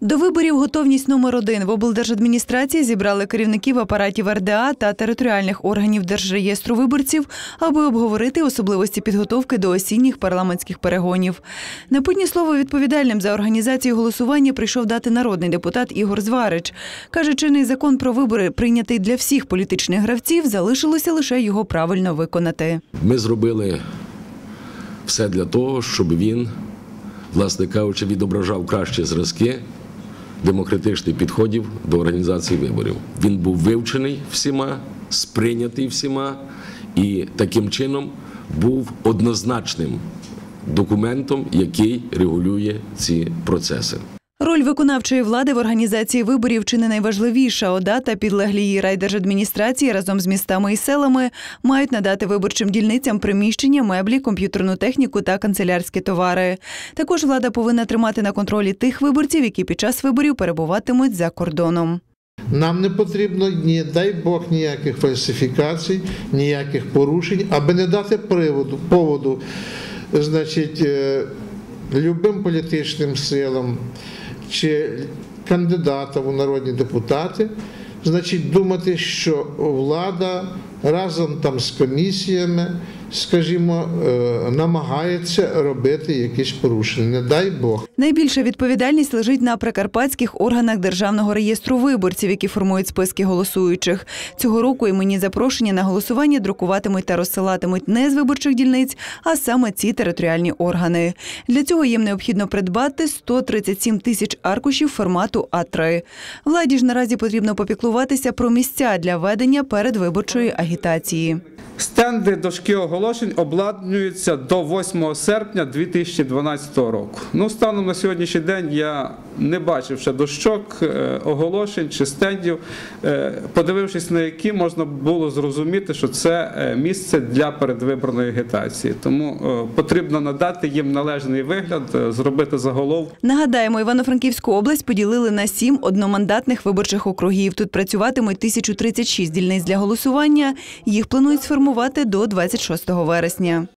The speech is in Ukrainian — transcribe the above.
До виборів готовність номер один в облдержадміністрації зібрали керівників апаратів РДА та територіальних органів Держреєстру виборців, аби обговорити особливості підготовки до осінніх парламентських перегонів. Напутнє слово відповідальним за організацію голосування прийшов дати народний депутат Ігор Зварич. Каже, чинний закон про вибори, прийнятий для всіх політичних гравців, залишилося лише його правильно виконати. Ми зробили все для того, щоб він, власне кажучи, відображав кращі зразки демократичних підходів до організації виборів. Він був вивчений всіма, сприйнятий всіма і таким чином був однозначним документом, який регулює ці процеси. Роль виконавчої влади в організації виборів чи не найважливіша. ОДА та підлеглі її райдержадміністрації разом з містами і селами мають надати виборчим дільницям приміщення, меблі, комп'ютерну техніку та канцелярські товари. Також влада повинна тримати на контролі тих виборців, які під час виборів перебуватимуть за кордоном. Нам не потрібно ні, дай Бог, ніяких фальсифікацій, ніяких порушень, аби не дати приводу, поводу, значить, е, любим політичним силам чи кандидата у народні депутати, значить, думати, що влада разом там з комісіями, скажімо, е, намагається робити якісь порушення. Не дай Бог. Найбільша відповідальність лежить на прикарпатських органах державного реєстру виборців, які формують списки голосуючих. Цього року імені запрошення на голосування друкуватимуть та розсилатимуть не з виборчих дільниць, а саме ці територіальні органи. Для цього їм необхідно придбати 137 тисяч аркушів формату А3. Владі ж наразі потрібно попіклуватися про місця для ведення передвиборчої агітації агітації. Стенди дошки оголошень обладнуються до 8 серпня 2012 року. Ну, станом на сьогоднішній день я не бачив ще дощок, е, оголошень чи стендів, е, подивившись на які можна було зрозуміти, що це е, місце для передвиборної агітації. Тому потрібно надати їм належний вигляд, зробити заголовок. Нагадаємо, Івано-Франківську область поділили на сім одномандатних виборчих округів. Тут працюватимуть 1036 дільниць для голосування. Їх планують сформувати до 26 вересня.